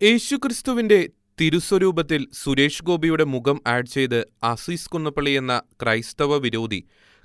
യേശുക്രിസ്തുവിന്റെ തിരുസ്വരൂപത്തിൽ സുരേഷ് ഗോപിയുടെ മുഖം ആഡ് ചെയ്ത് അസീസ് കുന്നപ്പള്ളി എന്ന ക്രൈസ്തവ വിരോധി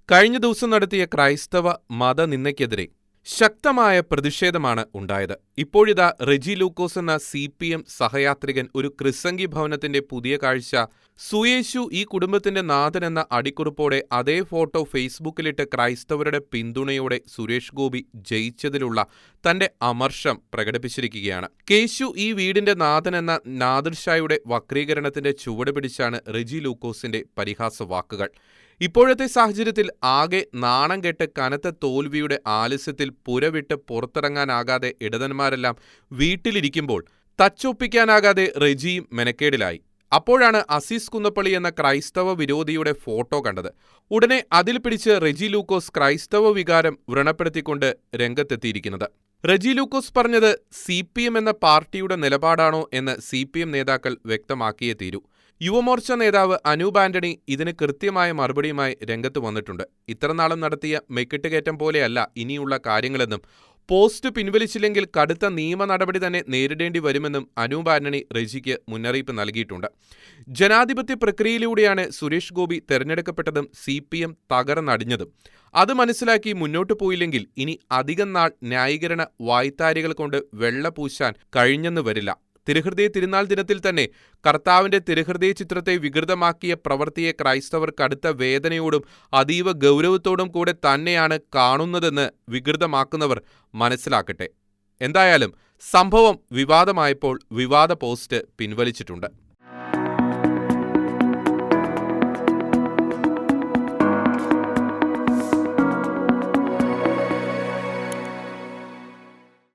കഴിഞ്ഞ ദിവസം നടത്തിയ ക്രൈസ്തവ മതനിന്ദയ്ക്കെതിരെ ശക്തമായ പ്രതിഷേധമാണ് ഉണ്ടായത്. ഇപ്പോഴിതാ റെജി ലൂക്കോസ് എന്ന സി പി എം സഹയാത്രികൻ ഒരു ക്രിസംഗി ഭവനത്തിന്റെ പുതിയ കാഴ്ച സുയേശു ഈ കുടുംബത്തിന്റെ നാഥൻ എന്ന അടിക്കുറിപ്പോടെ അതേ ഫോട്ടോ ഫേസ്ബുക്കിലിട്ട് ക്രൈസ്തവരുടെ പിന്തുണയോടെ സുരേഷ് ഗോപി ജയിച്ചതിലുള്ള തന്റെ അമർഷം പ്രകടിപ്പിച്ചിരിക്കുകയാണ്. കേശു ഈ വീടിന്റെ നാഥൻ എന്ന നാദിർഷായുടെ വക്രീകരണത്തിന്റെ ചുവട് പിടിച്ചാണ് റെജി ലൂക്കോസിന്റെ പരിഹാസ വാക്കുകൾ ഇപ്പോഴത്തെ സാഹചര്യത്തിൽ ആകെ നാണം കെട്ട് കനത്ത തോൽവിയുടെ ആലസ്യത്തിൽ പുരവിട്ട് പുറത്തിറങ്ങാനാകാതെ ഇടതന്മാരെല്ലാം വീട്ടിലിരിക്കുമ്പോൾ തച്ചൊപ്പിക്കാനാകാതെ റെജിയും മെനക്കേടിലായി. അപ്പോഴാണ് അസീസ് കുന്നപ്പള്ളി എന്ന ക്രൈസ്തവ വിരോധിയുടെ ഫോട്ടോ കണ്ടത്. ഉടനെ അതിൽ പിടിച്ച് റെജി ലൂക്കോസ് ക്രൈസ്തവ വികാരം വ്രണപ്പെടുത്തിക്കൊണ്ട് രംഗത്തെത്തിയിരിക്കുന്നത്. റെജി ലൂക്കോസ് പറഞ്ഞത് സി പി എം എന്ന പാർട്ടിയുടെ നിലപാടാണോ എന്ന് സി പി എം നേതാക്കൾ വ്യക്തമാക്കിയേ തീരൂ. യുവമോർച്ച നേതാവ് അനൂപ് ആന്റണി ഇതിന് കൃത്യമായ മറുപടിയുമായി രംഗത്ത് വന്നിട്ടുണ്ട്. ഇത്രനാളും നടത്തിയ മെക്കിട്ടുകയറ്റം പോലെയല്ല ഇനിയുള്ള കാര്യങ്ങളെന്നും പോസ്റ്റ് പിൻവലിച്ചില്ലെങ്കിൽ കടുത്ത നിയമ നടപടി തന്നെ നേരിടേണ്ടി വരുമെന്നും അനൂപ് ആന്റണി റെജിക്ക് മുന്നറിയിപ്പ് നൽകിയിട്ടുണ്ട്. ജനാധിപത്യ പ്രക്രിയയിലൂടെയാണ് സുരേഷ് ഗോപി തെരഞ്ഞെടുക്കപ്പെട്ടതും സി പി എം തകർന്നടിഞ്ഞതും. അത് മനസ്സിലാക്കി മുന്നോട്ടു പോയില്ലെങ്കിൽ ഇനി അധികം നാൾ ന്യായീകരണ വായ്ത്താരികൾ കൊണ്ട് വെള്ള പൂശാൻ കഴിഞ്ഞെന്ന് വരില്ല. തിരുഹൃദയ തിരുനാൾ ദിനത്തിൽ തന്നെ കർത്താവിന്റെ തിരുഹൃദയ ചിത്രത്തെ വികൃതമാക്കിയ പ്രവൃത്തിയെ ക്രൈസ്തവർ കടുത്ത വേദനയോടും അതീവ ഗൗരവത്തോടും കൂടെ തന്നെയാണ് കാണുന്നതെന്ന് വികൃതമാക്കുന്നവർ മനസ്സിലാക്കട്ടെ. എന്തായാലും സംഭവം വിവാദമായപ്പോൾ വിവാദ പോസ്റ്റ് പിൻവലിച്ചിട്ടുണ്ട്.